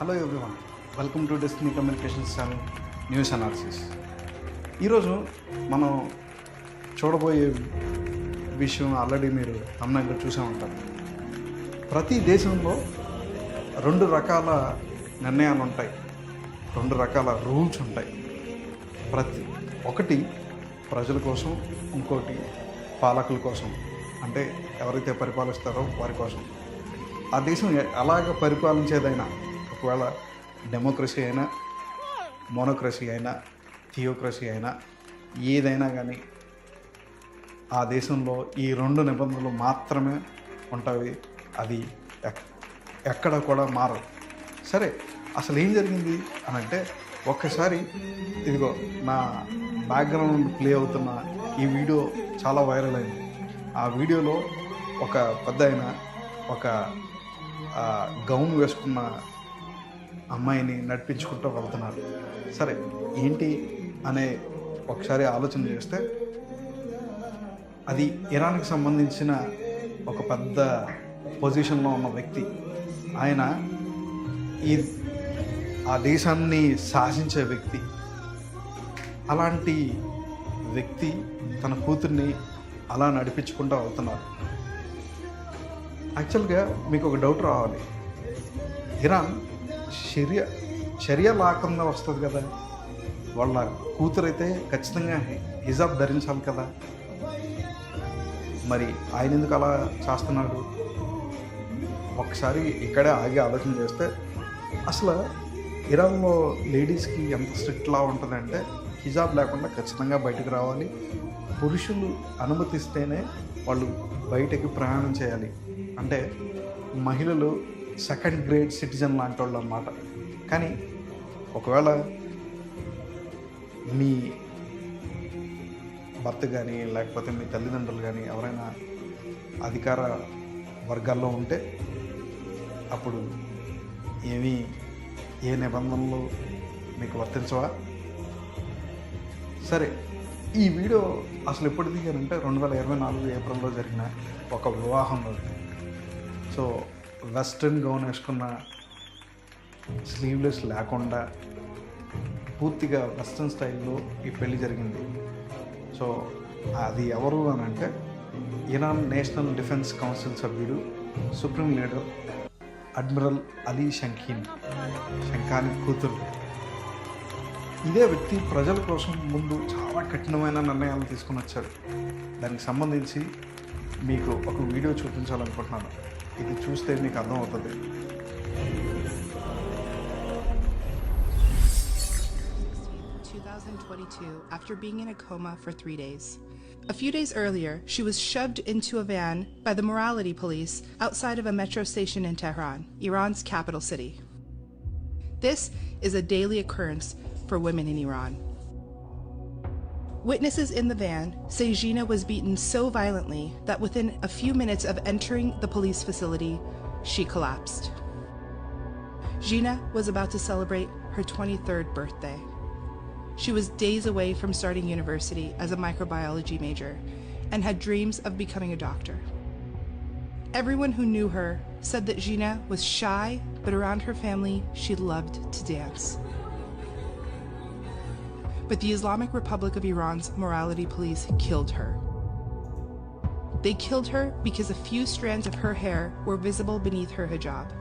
Hello everyone welcome to destiny communications channel news analysis ఈరోజు మనం చూడబోయే విషయం ఆల్రెడీ మీరు అమ్మాయిలో చూసే ఉంటారు. ప్రతి దేశంలో రెండు రకాల నిర్ణయాలు ఉంటాయి. రెండు రకాల రూల్స్ ఉంటాయి. ప్రతి ఒకటి ప్రజల కోసం ఇంకోటి పాలకుల కోసం. అంటే ఎవరైతే పరిపాలిస్తారో వారి కోసం. ఆ దేశం ఎ- అలాగ పరిపాలించేదైనా ఒకవేళ డెమోక్రసీ అయినా మోనోక్రసీ అయినా థియోక్రసీ అయినా ఏదైనా కానీ ఆ దేశంలో ఈ రెండు నిబంధనలు మాత్రమే ఉంటాయి. అది ఎక్కడ కూడా మారదు. సరే అసలు ఏం జరిగింది అని అంటే ఒక్కసారి ఇదిగో నా బ్యాక్గ్రౌండ్ ప్లే అవుతున్న ఈ వీడియో చాలా వైరల్ అయింది. ఆ వీడియోలో ఒక పెద్ద అయిన ఒక గౌన్ వేసుకున్న అమ్మాయిని నడిపించుకుంటూ వెళ్తున్నారు. సరే ఏంటి అనే ఒకసారి ఆలోచన చేస్తే అది ఇరాన్కి సంబంధించిన ఒక పెద్ద పొజిషన్లో ఉన్న వ్యక్తి. ఆయన ఈ ఆ దేశాన్ని శాసించే వ్యక్తి. అలాంటి వ్యక్తి తన కూతుర్ని అలా నడిపించుకుంటూ వెళ్తున్నారు. యాక్చువల్గా మీకు ఒక డౌట్ రావాలి. ఇరాన్ చర్య చర్య లాకుండా వస్తుంది కదా. వాళ్ళ కూతురైతే ఖచ్చితంగా హిజాబ్ ధరించాలి కదా. మరి ఆయన ఎందుకు అలా చేస్తున్నాడు? ఒకసారి ఇక్కడే ఆగి ఆలోచన చేస్తే అసలు ఇరాన్లో లేడీస్కి ఎంత స్ట్రిక్ట్లా ఉంటుందంటే హిజాబ్ లేకుండా ఖచ్చితంగా బయటకు రావాలి. పురుషులు అనుమతిస్తేనే వాళ్ళు బయటకి ప్రయాణం చేయాలి. అంటే మహిళలు సెకండ్ గ్రేడ్ సిటిజన్ లాంటి వాళ్ళు అన్నమాట. కానీ ఒకవేళ మీ భర్త కానీ లేకపోతే మీ తల్లిదండ్రులు కానీ ఎవరైనా అధికార వర్గాల్లో ఉంటే అప్పుడు ఏమీ ఏ నిబంధనలు మీకు వర్తించవా? సరే ఈ వీడియో అసలు ఎప్పుడు దిగారంటే రెండు వేల ఇరవై నాలుగు ఏప్రిల్లో జరిగిన ఒక వివాహంలో సో వెస్ట్రన్ గౌన్ వేసుకున్న స్లీవ్లెస్ లేకుండా పూర్తిగా వెస్ట్రన్ స్టైల్లో ఈ పెళ్ళి జరిగింది. సో అది ఎవరు అని అంటే ఇరాన్ నేషనల్ డిఫెన్స్ కౌన్సిల్ సభ్యుడు సుప్రీం లీడర్ అడ్మిరల్ అలీ షంకీన్ శంఖాని కూతురు. ఇదే వ్యక్తి ప్రజల కోసం ముందు చాలా కఠినమైన నిర్ణయాలు తీసుకుని వచ్చాడు. దానికి సంబంధించి మీకు ఒక వీడియో చూపించాలనుకుంటున్నాను ఇది చూస్తే మీకు అర్థమవుతుంది 2022 after being in a coma for three days. A few days earlier, she was shoved into a van by the morality police outside of a metro station in Tehran, Iran's capital city. This is a daily occurrence for women in Iran. Witnesses in the van say Gina was beaten so violently that within a few minutes of entering the police facility, she collapsed. Gina was about to celebrate her 23rd birthday. She was days away from starting university as a microbiology major and had dreams of becoming a doctor. Everyone who knew her said that Gina was shy, but around her family, she loved to dance. But the Islamic Republic of Iran's morality police killed her. They killed her because a few strands of her hair were visible beneath her hijab.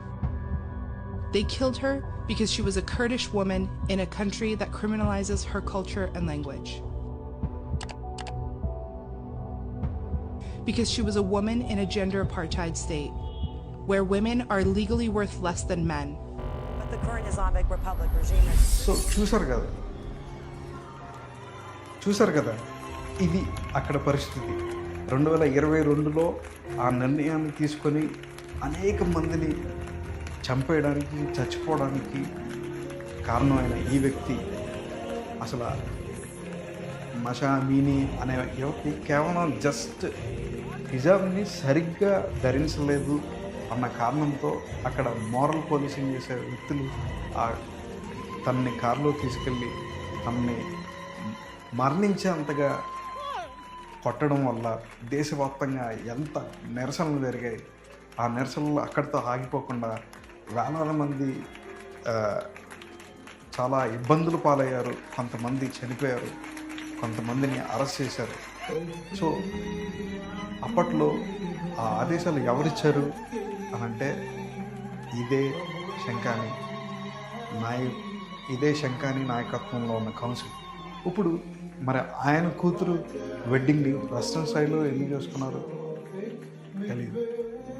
They killed her because she was a Kurdish woman in a country that criminalizes her culture and language. Because she was a woman in a gender apartheid state, where women are legally worth less than men. But the current Islamic Republic regime is so చూశారు కదా? ఇది అక్కడ పరిస్థితి. రెండు వేల ఇరవై రెండులో ఆ నిర్ణయాన్ని తీసుకొని అనేక మందిని చంపేయడానికి చచ్చిపోవడానికి కారణమైన ఈ వ్యక్తి అసలు మషామీని అనే యువతి కేవలం జస్ట్ హిజాబ్ని సరిగ్గా ధరించలేదు అన్న కారణంతో అక్కడ మోరల్ పోలీసింగ్ చేసే వ్యక్తులు ఆ తనని కారులో తీసుకెళ్ళి తనని మరణించేంతగా కొట్టడం వల్ల దేశవ్యాప్తంగా ఎంత నిరసనలు జరిగాయి ఆ నిరసనలు అక్కడితో ఆగిపోకుండా వేలాది మంది చాలా ఇబ్బందులు పాలయ్యారు. కొంతమంది చనిపోయారు. కొంతమందిని అరెస్ట్ చేశారు. సో అప్పట్లో ఆ ఆదేశాలు ఎవరిచ్చారు అని అంటే ఇదే శంకాని నాయ ఇదే శంకాని నాయకత్వంలో ఉన్న కౌన్సిల్. ఇప్పుడు మరి ఆయన కూతురు వెడ్డింగ్ని వెస్ట్రన్ స్టైల్లో ఎందుకు చేసుకున్నారు? తెలియదు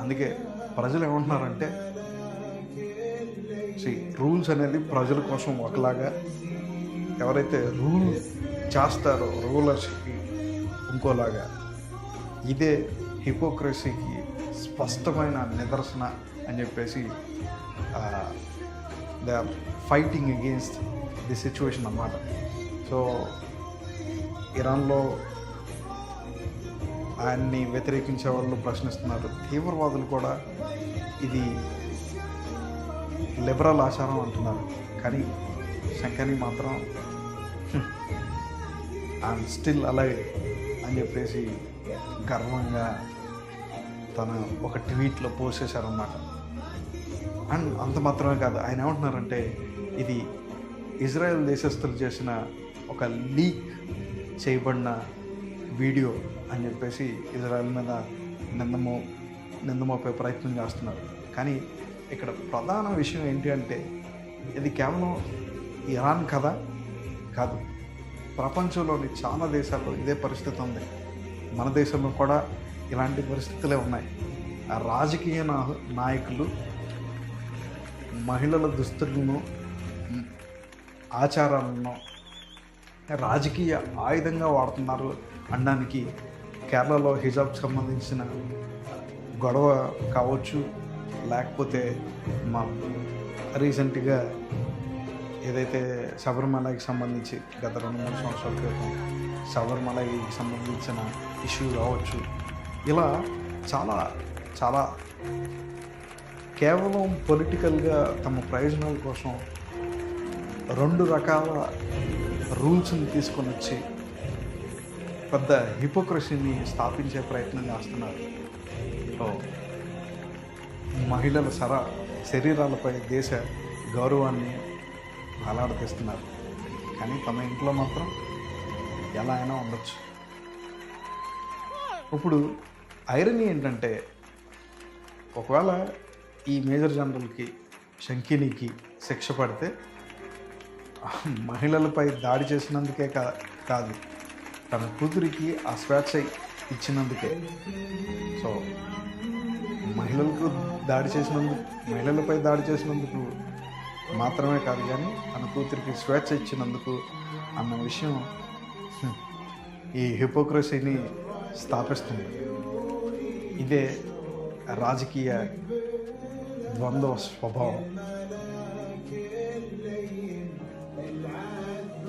అందుకే ప్రజలు ఏమంటున్నారంటే సి రూల్స్ అనేది ప్రజల కోసం ఒకలాగా ఎవరైతే రూల్ చేస్తారో రూలర్స్కి ఇంకోలాగా ఇదే హిపోక్రసీకి స్పష్టమైన నిదర్శన అని చెప్పేసి they are fighting against the situation అన్నమాట. సో ఇరాన్లో ఆయన్ని వ్యతిరేకించే వాళ్ళు ప్రశ్నిస్తున్నారు. తీవ్రవాదులు కూడా ఇది లిబరల్ ఆచారం అంటున్నారు. కానీ శంకర్ని మాత్రం అండ్ స్టిల్ అలాగే అని చెప్పేసి గర్వంగా తన ఒక ట్వీట్లో పోస్ట్ చేశారన్నమాట. అండ్ అంత మాత్రమే కాదు ఆయన ఏమంటున్నారంటే ఇది ఇజ్రాయెల్ దేశస్తులు చేసిన ఒక లీక్ చేయబడిన వీడియో అని చెప్పేసి ఇజ్రాయెల్ మీద నిందమో నిందమోపే ప్రయత్నం చేస్తున్నారు. కానీ ఇక్కడ ప్రధాన విషయం ఏంటి అంటే ఇది కేవలం ఇరాన్ కదా కాదు. ప్రపంచంలోని చాలా దేశాల్లో ఇదే పరిస్థితి ఉంది. మన దేశంలో కూడా ఇలాంటి పరిస్థితులే ఉన్నాయి. ఆ రాజకీయ నా- నాయకులు మహిళల దుస్తులను ఆచారాలను రాజకీయ ఆయుధంగా వాడుతున్నారు అనడానికి కేరళలో హిజాబ్కి సంబంధించిన గొడవ కావచ్చు లేకపోతే మా రీసెంట్గా ఏదైతే శబరిమలకి సంబంధించి గత రెండు మూడు సంవత్సరాల క్రితం శబరిమలకి సంబంధించిన ఇష్యూ కావచ్చు ఇలా చాలా చాలా కేవలం పొలిటికల్గా తమ ప్రయోజనాల కోసం రెండు రకాల రూల్స్ని తీసుకొని వచ్చి పెద్ద హిపోక్రసీని స్థాపించే ప్రయత్నం చేస్తున్నారు. మహిళల సర శరీరాలపై దేశ గౌరవాన్ని అలాడదీస్తున్నారు కానీ తమ ఇంట్లో మాత్రం ఎలా అయినా ఉండొచ్చు. ఇప్పుడు ఐరనీ ఏంటంటే ఒకవేళ ఈ మేజర్ జనరల్కి శంకినికి శిక్ష పడితే మహిళలపై దాడి చేసినందుకే కా కాదు తన కూతురికి ఆ స్వేచ్ఛ ఇచ్చినందుకే. సో మహిళలకు దాడి చేసినందుకు మహిళలపై దాడి చేసినందుకు మాత్రమే కాదు కానీ తన కూతురికి స్వేచ్ఛ ఇచ్చినందుకు అన్న విషయం ఈ హిపోక్రసీని స్థాపిస్తుంది. ఇదే రాజకీయ ద్వంద్వ స్వభావం.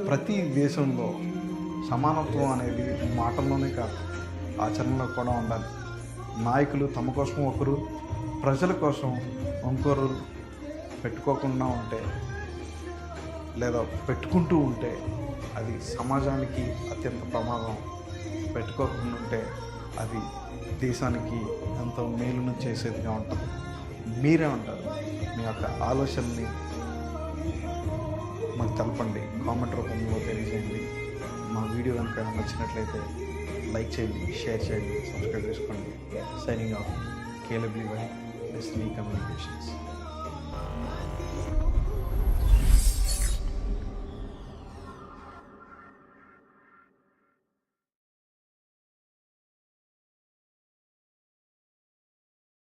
ప్రతి దేశంలో సమానత్వం అనేది మాటల్లోనే కాదు ఆచరణలో కూడా ఉండాలి. నాయకులు తమ కోసం ఒకరు ప్రజల కోసం ఇంకొకరు పెట్టుకోకుండా ఉంటే లేదా పెట్టుకుంటూ ఉంటే అది సమాజానికి అత్యంత ప్రమాదం. పెట్టుకోకుండా ఉంటే అది దేశానికి ఎంతో మేలును చేసేదిగా ఉంటుంది. మీరే ఉంటారు. మీ యొక్క ఆలోచనని మాకు తెలపండి. కామెంట్ రూపంలో తెలియజేయండి. మా వీడియో కనుక నచ్చినట్లయితే లైక్ చేయండి షేర్ చేయండి సబ్స్క్రైబ్ చేసుకోండి. సైనింగ్ ఆఫ్ కేలబ్లీ బై డెస్టినీ కమ్యూనికేషన్స్